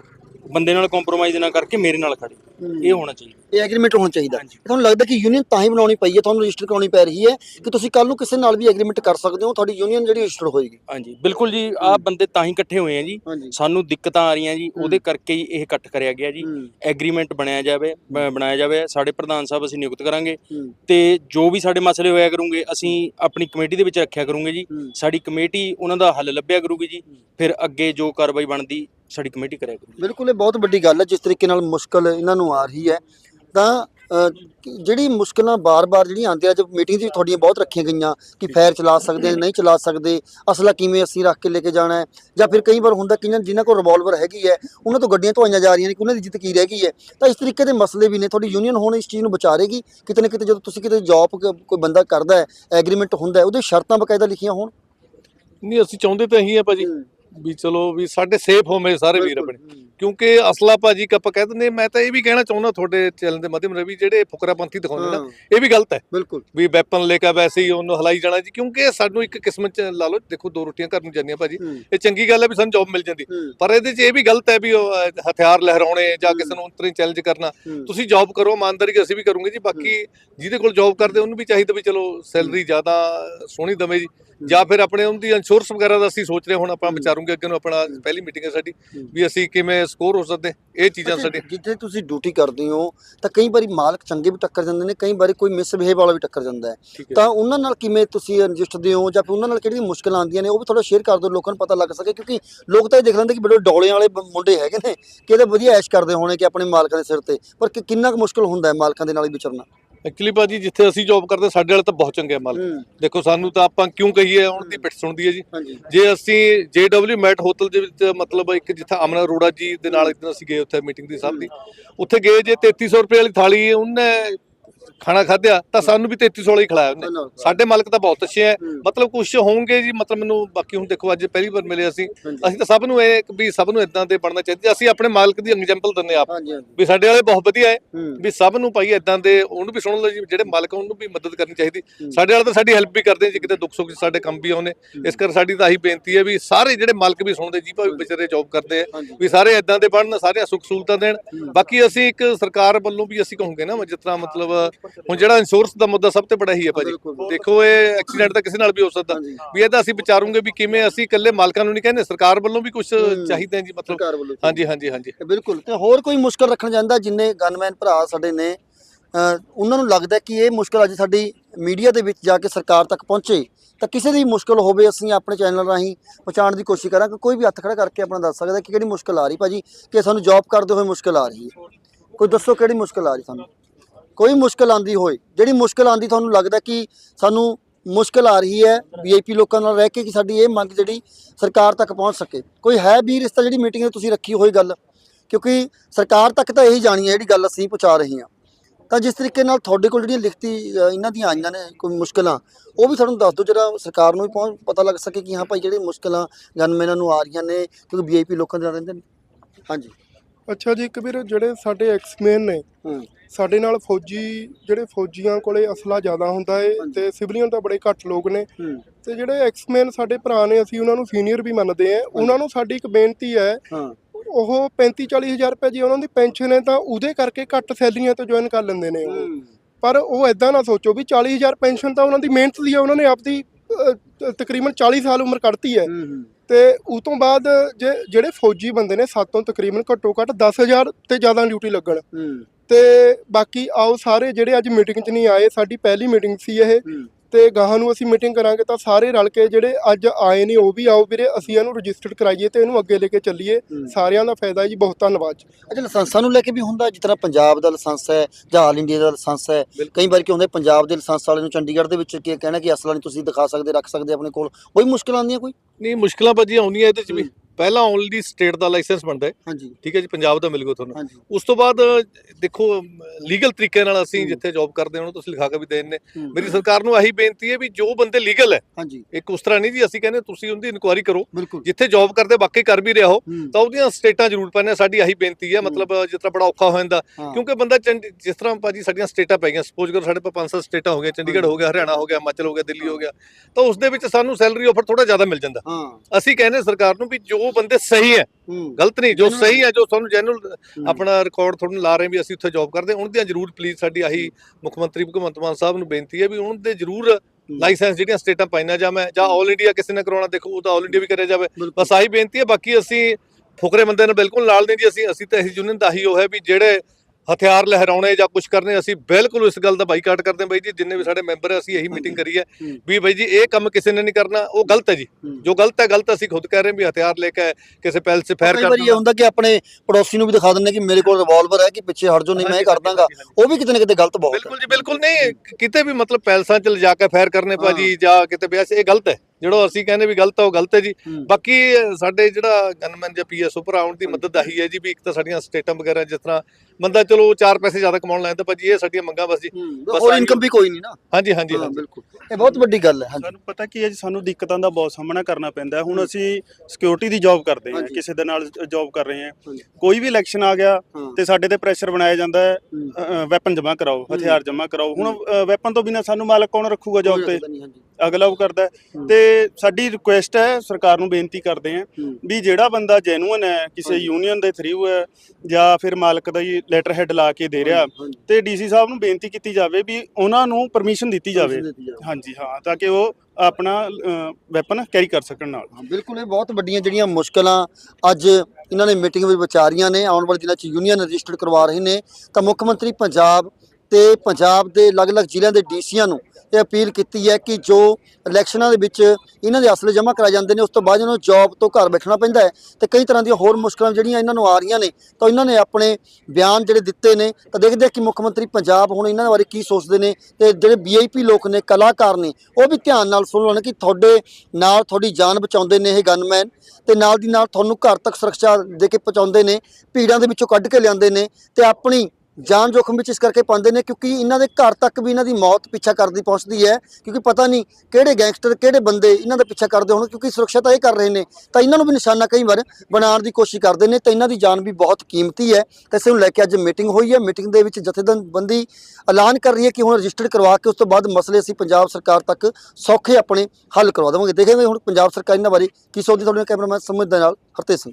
ਬੰਦੇ ਨਾਲ ਕੰਪਰੋਮਾਈਜ਼ ਨਾ ਕਰਕੇ ਮੇਰੇ ਨਾਲ ਖੜੇ। ਇਹ ਹੋਣਾ ਚਾਹੀਦਾ। ਇਹ ਐਗਰੀਮੈਂਟ ਹੋਣਾ ਚਾਹੀਦਾ। ਤੁਹਾਨੂੰ ਲੱਗਦਾ ਕਿ ਯੂਨੀਅਨ ਤਾਂ ਹੀ ਬਣਾਉਣੀ ਪਈ ਹੈ ਤੁਹਾਨੂੰ ਰਜਿਸਟਰ ਕਰਾਉਣੀ ਪੈ ਰਹੀ ਹੈ ਕਿ ਤੁਸੀਂ ਕੱਲ ਨੂੰ ਕਿਸੇ ਨਾਲ ਵੀ ਐਗਰੀਮੈਂਟ ਕਰ ਸਕਦੇ ਹੋ ਤੁਹਾਡੀ ਯੂਨੀਅਨ ਜਿਹੜੀ ਰਜਿਸਟਰ ਹੋਏਗੀ। ਹਾਂਜੀ ਬਿਲਕੁਲ ਜੀ ਆਹ ਬੰਦੇ ਤਾਂ ਹੀ ਇਕੱਠੇ ਹੋਏ ਆ ਜੀ। ਸਾਨੂੰ ਦਿੱਕਤਾਂ ਆ ਰਹੀਆਂ ਜੀ ਉਹਦੇ ਕਰਕੇ ਹੀ ਇਹ ਇਕੱਠ ਕਰਿਆ ਗਿਆ ਜੀ। ਐਗਰੀਮੈਂਟ ਬਣਾਇਆ ਜਾਵੇ ਬਣਾਇਆ ਜਾਵੇ ਸਾਡੇ ਪ੍ਰਧਾਨ ਸਾਹਿਬ ਅਸੀਂ ਨਿਯੁਕਤ ਕਰਾਂਗੇ। ਤੇ ਜੋ ਵੀ ਸਾਡੇ ਮਸਲੇ ਹੋਇਆ ਕਰੂੰਗੇ ਅਸੀਂ ਆਪਣੀ ਕਮੇਟੀ ਦੇ ਵਿੱਚ ਰੱਖਿਆ ਕਰੂੰਗੇ ਜੀ। ਸਾਡੀ ਕਮੇਟੀ ਉਹਨਾਂ ਦਾ ਹੱਲ ਲੱਭਿਆ ਕਰੂਗੀ ਜੀ। ਫਿਰ ਅੱਗੇ ਜੋ ਕਾਰਵਾਈ ਬਣਦੀ ਸਾਡੀ ਕਮੇਟੀ ਕਰਿਆ ਕਰੂਗੀ। ਬਿਲਕੁਲ ਇਹ ਬਹੁਤ ਵੱਡੀ ਗੱਲ ਹੈ ਜਿਸ ਤਰੀਕੇ ਨਾਲ ਮੁਸ਼ਕਲ ਇਹਨਾਂ ਨੂੰ ਆ ਰਹੀ ਹੈ। ਤਾਂ ਜਿਹੜੀ ਮੁਸ਼ਕਲਾਂ ਬਾਰ-ਬਾਰ ਜਿਹੜੀਆਂ ਆਉਂਦੀਆਂ ਜਦ ਮੀਟਿੰਗ ਵੀ ਤੁਹਾਡੀਆਂ ਬਹੁਤ ਰੱਖੀਆਂ ਗਈਆਂ ਕਿ ਫਾਇਰ ਚਲਾ ਸਕਦੇ ਨਹੀਂ ਚਲਾ ਸਕਦੇ ਅਸਲਾ ਕਿਵੇਂ ਅਸੀਂ ਰੱਖ ਕੇ ਲੈ ਕੇ ਜਾਣਾ ਹੈ? ਜਾਂ ਫਿਰ ਕਈ ਵਾਰ ਹੁੰਦਾ ਕਿ ਜਿਨ੍ਹਾਂ- ਕੋਲ ਰਿਵਾਲਵਰ ਹੈਗੀ ਹੈ ਉਹਨਾਂ ਤੋਂ ਗੱਡੀਆਂ ਧੋਈਆਂ ਜਾ ਰਹੀਆਂ ਨੇ ਕਿ ਉਹਨਾਂ ਦੀ ਜਿੱਤ ਕੀ ਰਹਿ ਗਈ ਹੈ? ਤਾਂ ਇਸ ਤਰੀਕੇ ਦੇ ਮਸਲੇ ਵੀ ਨੇ ਤੁਹਾਡੀ ਯੂਨੀਅਨ ਹੁਣ ਇਸ ਚੀਜ਼ ਨੂੰ ਵਿਚਾਰੇਗੀ ਕਿਤੇ ਨਾ ਕਿਤੇ ਜਦੋਂ ਤੁਸੀਂ ਕਿਤੇ ਜੌਬ ਕੋਈ ਬੰਦਾ ਕਰਦਾ ਹੈ ਐਗਰੀਮੈਂਟ ਹੁੰਦਾ ਹੈ ਉਹਦੇ ਸ਼ਰਤਾਂ ਬਕਾਇਦਾ ਲਿਖੀਆਂ ਹੋਣ? ਨਹੀਂ ਅਸੀਂ ਚਾਹੁੰਦੇ ਤਾਂ ਇਹੀ ਆ ਭਾਜੀ। ਵੀ ਚਲੋ ਵੀ ਸਾਡੇ ਸੇਫ ਹੋਵੇ ਸਾਰੇ ਵੀਰ ਆਪਣੇ। ਕਿਉਂਕਿ ਅਸਲਾ ਭਾਜੀ ਕ ਆਪਾਂ ਕਹਿ ਦਿੰਦੇ ਮੈਂ ਤਾਂ ਇਹ ਵੀ ਕਹਿਣਾ ਚਾਹੁੰਦਾ ਤੁਹਾਡੇ ਚੈਨਲ ਦੇ ਮਾਧਿਅਮ ਰਾਹੀਂ ਵੀ ਜਿਹੜੇ ਫੁਕਰਾਪੰਥੀ ਦਿਖਾਉਂਦੇ ਨਾ ਇਹ ਵੀ ਗਲਤ ਹੈ। ਬਿਲਕੁਲ। ਵੀ ਵੈਪਨ ਲੈ ਕੇ ਵੈਸੇ ਹੀ ਉਹਨੂੰ ਹਲਾਈ ਜਾਣਾ ਜੀ ਕਿਉਂਕਿ ਸਾਨੂੰ ਇੱਕ ਕਿਸਮਤ ਚ ਲਾ ਲਓ ਦੇਖੋ ਦੋ ਰੋਟੀਆਂ ਘਰ ਨੂੰ ਜਾਂਦੀਆਂ ਭਾਜੀ ਇਹ ਚੰਗੀ ਗੱਲ ਹੈ ਵੀ ਸਾਨੂੰ ਜੌਬ ਮਿਲ ਜਾਂਦੀ। ਪਰ ਇਹਦੇ 'ਚ ਇਹ ਵੀ ਗਲਤ ਹੈ ਵੀ ਹਥਿਆਰ ਲਹਿਰਾਉਣੇ ਜਾਂ ਕਿਸੇ ਨੂੰ ਉਤਰੀ ਚੈਲੰਜ ਕਰਨਾ। ਤੁਸੀਂ ਜੌਬ ਕਰੋ ਇਮਾਨਦਾਰੀ ਅਸੀਂ ਵੀ ਕਰੂੰਗੇ ਜੀ ਬਾਕੀ ਜਿਹਦੇ ਕੋਲ ਜੌਬ ਕਰਦੇ ਉਹਨੂੰ ਵੀ ਚਾਹੀਦਾ ਵੀ ਚਲੋ ਸੈਲਰੀ ਜ਼ਿਆਦਾ ਸੋਹਣੀ ਦਵੇ ਜੀ। ਜਾਂ ਫਿਰ ਆਪਣੇ ਉਹਦੀ ਇੰਸ਼ੋਰੈਂਸ ਵਗੈਰਾ ਦਾ ਅਸੀਂ ਸੋਚ ਰਹੇ ਹੁਣ ਆਪਾਂ। ਵਿਚਾਰੂਗੇ ਅੱਗੇ ਨੂੰ ਆਪਣਾ ਪਹਿਲੀ ਮੀਟਿੰਗ ਹੈ ਸਾਡੀ। ਵੀ ਅਸੀਂ ਕਿਵੇਂ ਸਕੋਰ ਹੋ ਸਕਦੇ ਇਹ ਚੀਜ਼ਾਂ ਸਾਡੀ ਜਿੱਥੇ ਤੁਸੀਂ ਡਿਊਟੀ ਕਰਦੇ ਹੋ ਤਾਂ ਕਈ ਵਾਰੀ ਮਾਲਕ ਚੰਗੇ ਵੀ ਟੱਕਰ ਜਾਂਦੇ ਨੇ ਕਈ ਵਾਰੀ ਕੋਈ ਮਿਸਬਿਹੇਵ ਵਾਲਾ ਵੀ ਟੱਕਰ ਜਾਂਦਾ ਹੈ। ਤਾਂ ਉਹਨਾਂ ਨਾਲ ਕਿਵੇਂ ਤੁਸੀਂ ਰਜਿਸਟਰਦੇ ਹੋ ਜਾਂ ਫਿਰ ਉਹਨਾਂ ਨਾਲ ਕਿਹੜੀਆਂ ਮੁਸ਼ਕਲਾਂ ਆਉਂਦੀਆਂ ਨੇ ਉਹ ਵੀ ਥੋੜਾ ਸ਼ੇਅਰ ਕਰ ਦਿਓ ਲੋਕਾਂ ਨੂੰ ਪਤਾ ਲੱਗ ਸਕੇ ਕਿਉਂਕਿ ਲੋਕ ਤਾਂ ਇਹ ਦੇਖ ਲੈਂਦੇ ਕਿ ਬੜੇ ਡੋਲਿਆਂ ਵਾਲੇ ਮੁੰਡੇ ਹੈਗੇ ਨੇ ਕਿ ਇਹਦੇ ਵਧੀਆ ਐਸ਼ ਕਰਦੇ ਹੋਣੇ ਕਿ ਆਪਣੇ ਮਾਲਕਾਂ ਦੇ ਸਿਰ ਤੇ ਪਰ ਕਿੰਨਾ ਕੁ ਮੁਸ਼ਕਲ ਹੁੰਦਾ ਹੈ ਮਾਲਕਾਂ ਦੇ ਨਾਲ ਵਿਚਰਨਾ? ਐਕਚੁਅਲੀ ਭਾਜੀ ਜਿੱਥੇ ਅਸੀਂ ਜੌਬ ਕਰਦੇ ਸਾਡੇ ਵਾਲੇ ਤਾਂ ਬਹੁਤ ਚੰਗੇ ਆ ਮਾਲਕ। ਦੇਖੋ ਸਾਨੂੰ ਤਾਂ ਆਪਾਂ ਕਿਉਂ ਕਹੀਏ ਹੁਣ ਦੀ ਪਿੱਠ ਸੁਣਦੀ ਹੈ ਜੀ। ਜੇ ਅਸੀਂ JW ਮੈਟ ਹੋਟਲ ਦੇ ਵਿੱਚ ਮਤਲਬ ਇੱਕ ਜਿੱਥੇ ਅਮਨ ਅਰੋੜਾ ਜੀ ਦੇ ਨਾਲ ਇੱਕ ਦਿਨ ਅਸੀਂ ਗਏ ਉੱਥੇ ਮੀਟਿੰਗ ਦੀ ਸਭ ਦੀ। ਉੱਥੇ ਗਏ ਜੇ 3300 ਰੁਪਏ ਵਾਲੀ ਥਾਲੀ ਉਹਨੇ ਖਾਣਾ ਖਾਧਿਆ ਤਾਂ ਸਾਨੂੰ ਵੀ 3316 ਹੀ ਖਿਲਾਇਆ ਉਹਨੇ। ਸਾਡੇ ਮਾਲਕ ਤਾਂ ਬਹੁਤ ਅੱਛੇ ਹੂੰ। ਮਤਲਬ ਕੁਝ ਹੋਣਗੇ ਜੀ ਮਤਲਬ ਮੈਨੂੰ ਬਾਕੀ ਹੁਣ ਦੇਖੋ ਅੱਜ ਪਹਿਲੀ ਵਾਰ ਮਿਲੇ ਅਸੀਂ। ਅਸੀਂ ਤਾਂ ਸਭ ਨੂੰ ਇਹ ਵੀ ਸਭ ਨੂੰ ਇਦਾਂ ਦੇ ਬਣਨਾ ਚਾਹੀਦਾ। ਅਸੀਂ ਆਪਣੇ ਮਾਲਕ ਦੀ ਐਗਜ਼ਾਮਪਲ ਦਿੰਦੇ ਆਪ ਵੀ ਸਾਡੇ ਵਾਲੇ ਬਹੁਤ ਵਧੀਆ ਹੂੰ। ਵੀ ਸਭ ਨੂੰ ਭਾਈ ਇਦਾਂ ਦੇ ਉਹਨੂੰ ਵੀ ਸੁਣ ਲਓ ਜੀ ਜਿਹੜੇ ਮਾਲਕ ਉਹਨੂੰ ਵੀ ਮਦਦ ਕਰਨੀ ਚਾਹੀਦੀ। ਸਾਡੇ ਵਾਲੇ ਤਾਂ ਸਾਡੀ ਹੈਲਪ ਵੀ ਕਰਦੇ ਜੀ ਕਿਤੇ ਦੁੱਖ ਸੁੱਖ ਸਾਡੇ ਕੰਮ ਵੀ ਆਉਨੇ ਇਸ ਕਰ ਸਾਡੀ ਤਾਂ ਆਹੀ ਬੇਨਤੀ ਹੈ ਵੀ ਸਾਰੇ ਜਿਹੜੇ ਮਾਲਕ ਵੀ ਸੁਣਦੇ ਜੀ ਭਾਵੇਂ ਵਿਚਾਰੇ ਜੌਬ ਕਰਦੇ ਆ ਵੀ ਸਾਰੇ ਇਦਾਂ ਦੇ ਬਣਨ ਸਾਰੇ ਸੁੱਖ ਸਹੂਲਤਾਂ ਦੇਣ। ਬਾਕੀ ਅਸੀਂ ਇੱਕ ਸਰਕਾਰ ਵੱਲੋਂ ਵੀ ਅਸੀਂ ਕਹੋਗੇ ਨਾ ਜਿਸ ਤਰ੍ਹਾਂ ਮਤਲਬ ਹੁਣ ਜਿਹੜਾ ਇੰਸ਼ੋਰੈਂਸ ਦਾ ਮੁੱਦਾ ਸਭ ਤੋਂ ਬੜਾ ਹੀ ਹੈ ਭਾਜੀ। ਦੇਖੋ ਇਹ ਐਕਸੀਡੈਂਟ ਤਾਂ ਕਿਸੇ ਨਾਲ ਵੀ ਹੋ ਸਕਦਾ। ਵੀ ਇਹਦਾ ਅਸੀਂ ਵਿਚਾਰੂਗੇ ਵੀ ਕਿਵੇਂ ਅਸੀਂ ਇਕੱਲੇ ਮਾਲਕਾਂ ਨੂੰ ਨਹੀਂ ਕਹਿੰਦੇ ਸਰਕਾਰ ਵੱਲੋਂ ਵੀ ਕੁਝ। ਚਾਹੀਦਾ ਜੀ ਮਤਲਬ। ਹਾਂਜੀ ਹਾਂਜੀ ਹਾਂਜੀ। ਬਿਲਕੁਲ। ਤੇ ਹੋਰ ਕੋਈ ਮੁਸ਼ਕਲ ਰੱਖਣ ਜਾਂਦਾ ਜਿੰਨੇ ਗਨਮੈਨ ਭਰਾ ਸਾਡੇ ਨੇ ਉਹਨਾਂ ਨੂੰ ਲੱਗਦਾ ਕਿ ਇਹ ਮੁਸ਼ਕਲ ਅੱਜ ਸਾਡੀ ਮੀਡੀਆ ਦੇ ਵਿੱਚ ਜਾ ਕੇ ਸਰਕਾਰ ਤੱਕ ਪਹੁੰਚੇ ਤਾਂ ਕਿਸੇ ਦੀ ਮੁਸ਼ਕਲ ਹੋਵੇ ਅਸੀਂ ਆਪਣੇ ਚੈਨਲ ਰਾਹੀਂ ਪਹੁੰਚਾਉਣ ਦੀ ਕੋਸ਼ਿਸ਼ ਕਰਾਂਗੇ। ਕੋਈ ਵੀ ਹੱਥ ਖੜਾ ਕਰਕੇ ਆਪਣਾ ਦੱਸ ਸਕਦਾ ਕਿ ਕਿਹੜੀ ਮੁਸ਼ਕਲ ਆ ਰਹੀ ਭਾਜੀ ਕਿ ਸਾਨੂੰ ਜੌਬ ਕਰਦੇ ਹੋਏ ਮੁਸ਼ਕਲ ਆ ਰਹੀ ਹੈ। ਕੋਈ ਦੱਸੋ ਕਿਹੜੀ ਮੁਸ਼ਕਲ ਆ ਰਹੀ ਸਾਨੂੰ? ਕੋਈ ਮੁਸ਼ਕਲ ਆਂਦੀ ਹੋਏ, ਜਿਹੜੀ ਮੁਸ਼ਕਲ ਆਂਦੀ ਤੁਹਾਨੂੰ ਲੱਗਦਾ ਕਿ ਸਾਨੂੰ ਮੁਸ਼ਕਲ ਆ ਰਹੀ ਹੈ ਵੀਆਈਪੀ ਲੋਕਾਂ ਨਾਲ ਰਹਿ ਕੇ ਕਿ ਸਾਡੀ ਇਹ ਮੰਗ ਜਿਹੜੀ ਸਰਕਾਰ ਤੱਕ ਪਹੁੰਚ ਸਕੇ। ਕੋਈ ਹੈ ਵੀ ਰਿਸ਼ਤਾ ਜਿਹੜੀ ਮੀਟਿੰਗ ਤੁਸੀਂ ਰੱਖੀ ਹੋਈ ਗੱਲ? ਕਿਉਂਕਿ ਸਰਕਾਰ ਤੱਕ ਤਾਂ ਇਹੀ ਜਾਣੀ ਹੈ ਜਿਹੜੀ ਗੱਲ ਅਸੀਂ ਪਹੁੰਚਾ ਰਹੇ ਹਾਂ। ਤਾਂ ਜਿਸ ਤਰੀਕੇ ਨਾਲ ਤੁਹਾਡੇ ਕੋਲ ਜਿਹੜੀਆਂ ਲਿਖਤੀ ਇਹਨਾਂ ਦੀਆਂ ਆਈਆਂ ਨੇ ਕੋਈ ਮੁਸ਼ਕਲਾਂ, ਉਹ ਵੀ ਤੁਹਾਨੂੰ ਦੱਸ ਦਿਓ, ਜਿਹੜਾ ਸਰਕਾਰ ਨੂੰ ਵੀ ਪਹੁੰਚ ਪਤਾ ਲੱਗ ਸਕੇ ਕਿ ਹਾਂ ਭਾਈ ਜਿਹੜੇ ਮੁਸ਼ਕਲਾਂ ਗਨਮੈਨਾਂ ਨੂੰ ਆ ਰਹੀਆਂ ਨੇ, ਕਿਉਂਕਿ ਵੀਆਈਪੀ ਲੋਕਾਂ ਦੇ ਨਾਲ ਰਹਿੰਦੇ ਨੇ। ਹਾਂਜੀ। ਅੱਛਾ ਜੀ ਕਬੀਰ ਜਿਹੜੇ ਸਾਡੇ ਐਕਸਮੈਨ ਨੇ ਸਾਡੇ ਨਾਲ ਫੌਜੀ ਜਿਹੜੇ ਫੌਜੀਆਂ ਕੋਲੇ ਅਸਲਾ ਜ਼ਿਆਦਾ ਹੁੰਦਾ ਏ। ਤੇ ਸਿਵਲੀਅਨ ਤਾਂ ਬੜੇ ਘੱਟ ਲੋਕ ਨੇ। ਤੇ ਜਿਹੜੇ ਐਕਸਮੈਨ ਸਾਡੇ ਭਰਾ ਨੇ ਅਸੀਂ ਉਹਨਾਂ ਨੂੰ ਸੀਨੀਅਰ ਵੀ ਮੰਨਦੇ ਆ। ਉਹਨਾਂ ਨੂੰ ਸਾਡੀ ਇੱਕ ਬੇਨਤੀ ਹੈ ਉਹ 35 40 ਹਜ਼ਾਰ ਰੁਪਏ ਜੀ ਉਹਨਾਂ ਦੀ ਪੈਨਸ਼ਨ ਹੈ ਤਾਂ ਉਹਦੇ ਕਰਕੇ ਘੱਟ ਸੈਲਰੀਆਂ ਤੋਂ ਜੁਆਇਨ ਕਰ ਲੈਂਦੇ ਨੇ ਉਹ। ਪਰ ਉਹ ਐਦਾਂ ਨਾ ਸੋਚੋ ਵੀ 40 ਹਜ਼ਾਰ ਪੈਨਸ਼ਨ ਤਾਂ ਉਹਨਾਂ ਦੀ ਮਿਹਨਤ ਦੀ ਹੈ ਉਹਨਾਂ ਨੇ ਆਪਦੀ ਤਕਰੀਬਨ 40 ਸਾਲ ਉਮਰ ਕੱਢਤੀ ਹੂੰ। ਤੇ ਉਸ ਤੋਂ ਬਾਅਦ ਜੇ ਜਿਹੜੇ ਫੌਜੀ ਬੰਦੇ ਨੇ ਸਾਤੋਂ ਤਕਰੀਬਨ ਘੱਟੋ ਘੱਟ 10000 ਤੇ ਜ਼ਿਆਦਾ ਡਿਊਟੀ ਲੱਗਣ। ਤੇ ਬਾਕੀ ਆਓ ਸਾਰੇ ਜਿਹੜੇ ਅੱਜ ਮੀਟਿੰਗ 'ਚ ਨਹੀਂ ਆਏ ਸਾਡੀ ਪਹਿਲੀ ਮੀਟਿੰਗ ਸੀ ਇਹ। ਤੇ ਗਾਹਾਂ ਨੂੰ ਅਸੀਂ ਮੀਟਿੰਗ ਕਰਾਂਗੇ ਤਾਂ ਸਾਰੇ ਰਲ ਕੇ ਜਿਹੜੇ ਅੱਜ ਆਏ ਨੇ ਉਹ ਵੀ ਆਓ ਵੀਰੇ ਅਸੀਂ ਇਹਨੂੰ ਰਜਿਸਟਰਡ ਕਰਾਈਏ ਤੇ ਇਹਨੂੰ ਅੱਗੇ ਲੈ ਕੇ ਚੱਲੀਏ। ਸਾਰਿਆਂ ਦਾ ਫਾਇਦਾ ਹੈ ਜੀ ਬਹੁਤ ਧੰਨਵਾਦ ਜੀ ਅੱਛਾ ਲਾਇਸੈਂਸਾਂ ਨੂੰ ਲੈ ਕੇ ਵੀ ਹੁੰਦਾ ਜਿਸ ਤਰ੍ਹਾਂ ਪੰਜਾਬ ਦਾ ਲਾਇਸੈਂਸ ਹੈ ਜਾਂ ਆਲ ਇੰਡੀਆ ਦਾ ਲਾਇਸੈਂਸ ਹੈ। ਕਈ ਵਾਰ ਕੀ ਹੁੰਦਾ ਪੰਜਾਬ ਦੇ ਲਾਇਸੈਂਸ ਵਾਲੇ ਨੂੰ ਚੰਡੀਗੜ੍ਹ ਦੇ ਵਿੱਚ ਕੀ ਕਹਿਣਾ ਕਿ ਅਸਲਾ ਨਹੀਂ ਤੁਸੀਂ ਦਿਖਾ ਸਕਦੇ ਰੱਖ ਸਕਦੇ ਆਪਣੇ ਕੋਲ ਕੋਈ ਮੁਸ਼ਕਲ ਆਉਂਦੀਆਂ ਕੋਈ ਨਹੀਂ ਮੁਸ਼ਕਲਾਂ ਭਾਜੀ ਆਉਂਦੀਆਂ ਇਹਦੇ ਚ ਵੀ। ਪਹਿਲਾਂ ਓਨਲੀ ਸਟੇਟ ਦਾ ਲਾਇਸੈਂਸ ਬਣਦਾ ਹੈ। ਹਾਂਜੀ। ਠੀਕ ਹੈ ਜੀ ਪੰਜਾਬ ਦਾ ਮਿਲੂਗਾ ਤੁਹਾਨੂੰ। ਹਾਂਜੀ। ਉਸ ਤੋਂ ਬਾਅਦ ਦੇਖੋ ਲੀਗਲ ਤਰੀਕੇ ਨਾਲ ਅਸੀਂ। ਜਿੱਥੇ ਜੌਬ ਕਰਦੇ ਹਾਂ ਉਹਨੂੰ ਤੁਸੀਂ ਲਿਖਾ ਕੇ ਵੀ ਦੇ ਦਿੰਦੇ ਹੂੰ। ਮੇਰੀ ਸਰਕਾਰ ਨੂੰ ਆਹੀ ਬੇਨਤੀ ਹੈ ਵੀ ਜੋ ਬੰਦੇ ਲੀਗਲ ਹੈ ਹਾਂਜੀ। ਇੱਕ ਉਸ ਤਰ੍ਹਾਂ ਨਹੀਂ ਜੀ ਅਸੀਂ ਕਹਿੰਦੇ ਤੁਸੀਂ ਉਹਦੀ ਇਨਕੁਆਇਰੀ ਕਰੋ। ਬਿਲਕੁਲ। ਜਿੱਥੇ ਜੌਬ ਕਰਦੇ ਵਾਕਈ ਕਰ ਵੀ ਰਿਹਾ ਹੋ ਹੂੰ, ਤਾਂ ਉਹਦੀਆਂ ਸਟੇਟਾਂ ਜ਼ਰੂਰ ਪੈਣੇ ਸਾਡੀ ਆਹੀ ਬੇਨਤੀ ਹੈ। ਹੂੰ। ਮਤਲਬ ਜਿਸ ਤਰ੍ਹਾਂ ਬੜਾ ਔਖਾ ਹੋ ਜਾਂਦਾ ਹਾਂ, ਕਿਉਂਕਿ ਬੰਦਾ ਚੰਡੀ- ਜਿਸ ਤਰ੍ਹਾਂ ਭਾਜੀ ਸਾਡੀਆਂ ਸਟੇਟਾਂ ਪੈ ਗਈਆਂ ਸਪੋਜ਼ ਕਰੋ ਸਾਡੇ ਕੋਲ ਪੰਜ ਸੱਤ ਸਟੇਟਾਂ ਹੋ ਗਈਆਂ ਚੰਡੀਗੜ੍ਹ ਹੋ ਗਿਆ ਹਰਿਆਣਾ ਹੋ ਗਿਆ ਹਿਮਾਚਲ ਹੋ ਗਿਆ ਦਿੱਲੀ ਹੋ ਗਿਆ ਤਾਂ ਉਸ ਦੇ ਵਿੱਚ ਸਾਨੂੰ ਸੈਲਰੀ ਆਫਰ ਥੋੜਾ ਜ਼ਿਆਦਾ ਮਿਲ ਜਾਂਦਾ। ਹਾਂ। ਅਸੀਂ ਕਹਿੰਦੇ ਸਰਕਾਰ ਨੂੰ ਵੀ ਜੋ ਬੰਦੇ ਸਹੀ ਹੈ। ਗਲਤ ਨਹੀਂ ਜੋ ਸਹੀ ਹੈ ਜੋ ਤੁਹਾਨੂੰ ਜੈਨੂਅਲ ਆਪਣਾ ਰਿਕਾਰਡ ਤੁਹਾਨੂੰ ਲਾ ਰਹੇ ਵੀ ਅਸੀਂ ਉੱਥੇ ਜੌਬ ਕਰਦੇ ਉਹਨਾਂ ਦੀਆਂ ਜ਼ਰੂਰ ਪਲੀਜ਼ ਸਾਡੀ ਆਹੀ ਮੁੱਖ ਮੰਤਰੀ ਭਗਵੰਤ ਮਾਨ ਸਾਹਿਬ ਨੂੰ ਬੇਨਤੀ ਹੈ ਵੀ ਉਹਨਾਂ ਦੇ ਜ਼ਰੂਰ ਲਾਇਸੈਂਸ ਜਿਹੜੀਆਂ ਸਟੇਟਾਂ ਪਾਈਆਂ ਜਾਵੇਂ ਜਾਂ ਆਲ ਇੰਡੀਆ ਕਿਸੇ ਨੇ ਕਰਾਉਣਾ ਦੇਖੋ ਉਹ ਤਾਂ ਆਲ ਇੰਡੀਆ ਵੀ ਕਰਿਆ ਜਾਵੇ। ਬਸ ਆਹੀ ਬੇਨਤੀ ਹੈ ਬਾਕੀ ਅਸੀਂ ਫੁਕਰੇ ਬੰਦੇ ਨਾਲ ਬਿਲਕੁਲ ਨਾਲ ਨਹੀਂ ਜੀ ਅਸੀਂ ਅਸੀਂ ਤਾਂ ਇਸ ਯੂਨੀਅਨ ਦਾ ਹੀ ਉਹ ਹੈ ਵੀ ਜਿਹੜੇ ਹਥਿਆਰ ਲਹਿਰਾਉਣੇ ਜਾਂ ਕੁਝ ਕਰਨੇ ਅਸੀਂ ਬਿਲਕੁਲ ਇਸ ਗੱਲ ਦਾ ਬਾਈਕਾਟ ਕਰਦੇ ਹਾਂ ਬਾਈ ਜੀ ਜਿੰਨੇ ਵੀ ਸਾਡੇ ਮੈਂਬਰ ਹੈ ਅਸੀਂ ਇਹੀ ਮੀਟਿੰਗ ਕਰੀ ਹੈ। ਵੀ ਬਾਈ ਜੀ ਇਹ ਕੰਮ ਕਿਸੇ ਨੇ ਨਹੀਂ ਕਰਨਾ ਉਹ ਗਲਤ ਹੈ ਜੀ। ਜੋ ਗਲਤ ਹੈ ਗਲਤ ਅਸੀਂ ਖੁਦ ਕਹਿ ਰਹੇ ਵੀ ਹਥਿਆਰ ਲੈ ਕੇ ਕਿਸੇ ਪੈਲ 'ਚ ਫਾਇਰ ਕਈ ਕਰ ਵਾਰੀ ਇਹ ਹੁੰਦਾ ਕਿ ਆਪਣੇ ਪੜੋਸੀ ਨੂੰ ਵੀ ਦਿਖਾ ਦਿੰਦੇ ਕਿ ਮੇਰੇ ਕੋਲ ਰਿਵਾਲਵਰ ਹੈ ਕਿ ਪਿੱਛੇ ਹਟ ਜਾਓ ਨਹੀਂ ਮੈਂ ਇਹ ਕਰ ਦਾਂਗਾ ਉਹ ਵੀ ਕਿਤੇ ਨਾ ਕਿਤੇ ਗਲਤ ਬਹੁਤ ਬਿਲਕੁਲ ਜੀ ਬਿਲਕੁਲ ਨਹੀਂ ਕਿਤੇ ਵੀ ਮਤਲਬ ਪੈਲਸਾਂ 'ਚ ਲਿਜਾ ਕੇ ਫਾਇਰ ਕਰਨੇ। ਭਾਜੀ ਜਾਂ ਕਿਤੇ ਵਿਆਹ 'ਚ ਇਹ ਗਲਤ ਹੈ। ਜਿਹੜਾ ਅਸੀਂ ਕਹਿੰਦੇ ਵੀ ਗਲਤ ਹੈ ਉਹ ਗਲਤ ਹੈ ਜੀ। ਬਾਕੀ ਸਾਡੇ ਜਿਹੜਾ ਗਨਮੈਨ ਜਾਂ ਪੀਐਸਓ ਭਰਾਉਣ ਦੀ ਮਦਦ ਆਹੀ ਹੈ ਜੀ ਵੀ ਇੱਕ ਤਾਂ ਸਾਡੀਆਂ ਸਟੇਟਾਂ ਵਗੈਰਾ ਜਿਸ ਤਰ੍ਹਾਂ ਬੰਦਾ ਚਲੋ 4 ਪੈਸੇ ਜ਼ਿਆਦਾ ਕਮਾਉਣ ਲੱਗ ਜਾਂਦਾ ਭਾਜੀ ਇਹ ਸਾਡੀਆਂ ਮੰਗਾਂ ਬਸ ਜੀ। ਬਸ ਹੋਰ ਇਨਕਮ ਵੀ ਕੋਈ ਨਹੀਂ ਨਾ। ਹਾਂਜੀ ਹਾਂਜੀ ਬਿਲਕੁਲ। ਇਹ ਬਹੁਤ ਵੱਡੀ ਗੱਲ ਹੈ ਹਾਂਜੀ। ਸਾਨੂੰ ਪਤਾ ਕੀ ਹੈ ਜੀ ਸਾਨੂੰ ਦਿੱਕਤਾਂ ਦਾ ਬਹੁਤ ਸਾਹਮਣਾ ਕਰਨਾ ਪੈਂਦਾ। ਹੁਣ। ਅਸੀਂ ਸਿਕਿਉਰਿਟੀ ਦੀ ਜੌਬ ਕਰਦੇ ਹਾਂ। ਕਿਸੇ ਦੇ ਨਾਲ ਜੌਬ ਕਰ ਰਹੇ ਹਾਂ। ਕੋਈ ਵੀ ਇਲੈਕਸ਼ਨ ਆ ਗਿਆ ਤੇ ਸਾਡੇ ਤੇ ਪ੍ਰੈਸ਼ਰ ਬਣਾਇਆ ਜਾਂਦਾ ਹੈ ਹੂੰ। ਵੈਪਨ ਜਮ੍ਹਾਂ ਕਰਾਓ ਹਥਿਆਰ ਜਮ੍ਹਾਂ ਕਰਾਓ। ਹੁਣ ਵੈਪਨ ਤੋਂ ਬਿਨਾ ਸਾਨੂੰ ਮਾਲਕ ਕੌਣ ਰੱਖੂਗਾ ਜੌਬ ਤੇ? ਅਗਲਾ ਉਹ ਕਰਦਾ ਹੈ। ਤੇ ਸਾਡੀ ਰਿਕੁਐਸਟ ਹੈ ਸਰਕਾਰ ਨੂੰ ਬੇਨਤੀ ਕਰਦੇ ਹੂੰ। ਵੀ ਜਿਹੜਾ ਬੰਦਾ ਜੈਨੂਅਨ ਹੈ ਕਿਸੇ। ਯੂਨੀਅਨ ਦੇ ਥਰੂ ਹੈ ਜਾਂ ਫਿਰ ਮਾਲਕ ਦਾ ਹੀ ਲੈਟਰ ਹੈਡ ਲਾ ਕੇ ਦੇ ਰਿਹਾ ਤੇ ਡੀਸੀ ਸਾਹਿਬ ਨੂੰ ਬੇਨਤੀ ਕੀਤੀ ਜਾਵੇ ਵੀ ਉਹਨਾਂ ਨੂੰ ਪਰਮਿਸ਼ਨ ਦਿੱਤੀ ਜਾਵੇ। ਹਾਂਜੀ ਹਾਂ ਤਾਂ ਕਿ ਉਹ ਆਪਣਾ ਵੈਪਨ ਕੈਰੀ ਕਰ ਸਕਣ ਨਾਲ ਬਿਲਕੁਲ ਇਹ ਬਹੁਤ ਵੱਡੀਆਂ ਜਿਹੜੀਆਂ ਮੁਸ਼ਕਲਾਂ ਅੱਜ ਇਹਨਾਂ ਨੇ ਮੀਟਿੰਗ ਵਿੱਚ ਵਿਚਾਰੀਆਂ ਨੇ ਆਉਣ ਵਾਲੇ ਦਿਨਾਂ 'ਚ ਯੂਨੀਅਨ ਰਜਿਸਟਰਡ ਕਰਵਾ ਰਹੇ ਨੇ ਤਾਂ ਮੁੱਖ ਮੰਤਰੀ ਪੰਜਾਬ ਤੇ ਪੰਜਾਬ ਦੇ ਅਲੱਗ-ਅਲੱਗ ਜ਼ਿਲ੍ਹਿਆਂ ਦੇ ਡੀਸੀਆਂ ਨੂੰ ਇਹ ਅਪੀਲ ਕੀਤੀ ਹੈ ਕਿ ਜੋ ਇਲੈਕਸ਼ਨਾਂ ਦੇ ਵਿੱਚ ਇਹਨਾਂ ਦੇ ਅਸਲੇ ਜਮ੍ਹਾਂ ਕਰਾਏ ਜਾਂਦੇ ਨੇ, ਉਸ ਤੋਂ ਬਾਅਦ ਇਹਨਾਂ ਨੂੰ ਜੌਬ ਤੋਂ ਘਰ ਬੈਠਣਾ ਪੈਂਦਾ ਹੈ ਤੇ ਕਈ ਤਰ੍ਹਾਂ ਦੀਆਂ ਹੋਰ ਮੁਸ਼ਕਲਾਂ ਜਿਹੜੀਆਂ ਇਹਨਾਂ ਨੂੰ ਆ ਰਹੀਆਂ ਨੇ, ਤਾਂ ਇਹਨਾਂ ਨੇ ਆਪਣੇ ਬਿਆਨ ਜਿਹੜੇ ਦਿੱਤੇ ਨੇ, ਤਾਂ ਦੇਖਦੇ ਹਾਂ ਕਿ ਮੁੱਖ ਮੰਤਰੀ ਪੰਜਾਬ ਹੁਣ ਇਹਨਾਂ ਬਾਰੇ ਕੀ ਸੋਚਦੇ ਨੇ ਤੇ ਜਿਹੜੇ ਵੀਆਈਪੀ ਲੋਕ ਨੇ, ਕਲਾਕਾਰ ਨੇ, ਉਹ ਵੀ ਧਿਆਨ ਨਾਲ ਸੁਣ ਲੈਣ ਕਿ ਤੁਹਾਡੇ ਨਾਲ ਤੁਹਾਡੀ ਜਾਨ ਬਚਾਉਂਦੇ ਨੇ ਇਹ ਗਨਮੈਨ ਤੇ ਨਾਲ ਦੀ ਨਾਲ ਤੁਹਾਨੂੰ ਘਰ ਤੱਕ ਸੁਰੱਖਿਆ ਦੇ ਕੇ ਪਹੁੰਚਾਉਂਦੇ ਨੇ, ਭੀੜਾਂ ਦੇ ਵਿੱਚੋਂ ਕੱਢ ਕੇ ਲਿਆਉਂਦੇ ਨੇ ਤੇ ਆਪਣੀ ਜਾਨ ਜੋਖਮ ਵਿੱਚ ਇਸ ਕਰਕੇ ਪਾਉਂਦੇ ਨੇ ਕਿਉਂਕਿ ਇਹਨਾਂ ਦੇ ਘਰ ਤੱਕ ਵੀ ਇਹਨਾਂ ਦੀ ਮੌਤ ਪਿੱਛਾ ਕਰਦੀ ਪਹੁੰਚਦੀ ਹੈ, ਕਿਉਂਕਿ ਪਤਾ ਨਹੀਂ ਕਿਹੜੇ ਗੈਂਗਸਟਰ, ਕਿਹੜੇ ਬੰਦੇ ਇਹਨਾਂ ਦਾ ਪਿੱਛਾ ਕਰਦੇ ਹੋਣ, ਕਿਉਂਕਿ ਸੁਰੱਖਿਆ ਤਾਂ ਇਹ ਕਰ ਰਹੇ ਨੇ। ਤਾਂ ਇਹਨਾਂ ਨੂੰ ਵੀ ਨਿਸ਼ਾਨਾ ਕਈ ਵਾਰ ਬਣਾਉਣ ਦੀ ਕੋਸ਼ਿਸ਼ ਕਰਦੇ ਨੇ, ਤੇ ਇਹਨਾਂ ਦੀ ਜਾਨ ਵੀ ਬਹੁਤ ਕੀਮਤੀ ਹੈ। ਤੇ ਇਸੇ ਨੂੰ ਲੈ ਕੇ ਅੱਜ ਮੀਟਿੰਗ ਹੋਈ ਹੈ। ਮੀਟਿੰਗ ਦੇ ਵਿੱਚ ਜਥੇਬੰਦੀ ਐਲਾਨ ਕਰ ਰਹੀ ਹੈ ਕਿ ਹੁਣ ਰਜਿਸਟਰ ਕਰਵਾ ਕੇ ਉਸ ਤੋਂ ਬਾਅਦ ਮਸਲੇ ਅਸੀਂ ਪੰਜਾਬ ਸਰਕਾਰ ਤੱਕ ਸੌਖੇ ਆਪਣੇ ਹੱਲ ਕਰਵਾ ਦੇਵਾਂਗੇ। ਦੇਖਾਂਗੇ ਹੁਣ ਪੰਜਾਬ ਸਰਕਾਰ ਇਹਨਾਂ ਬਾਰੇ ਕੀ ਸੋਚਦੀ ਤੁਹਾਡੇ ਕੈਮਰਾਮੈਨ ਸਮਝਦੇ ਨਾਲ ਹਰਤੇ ਸਿੰਘ।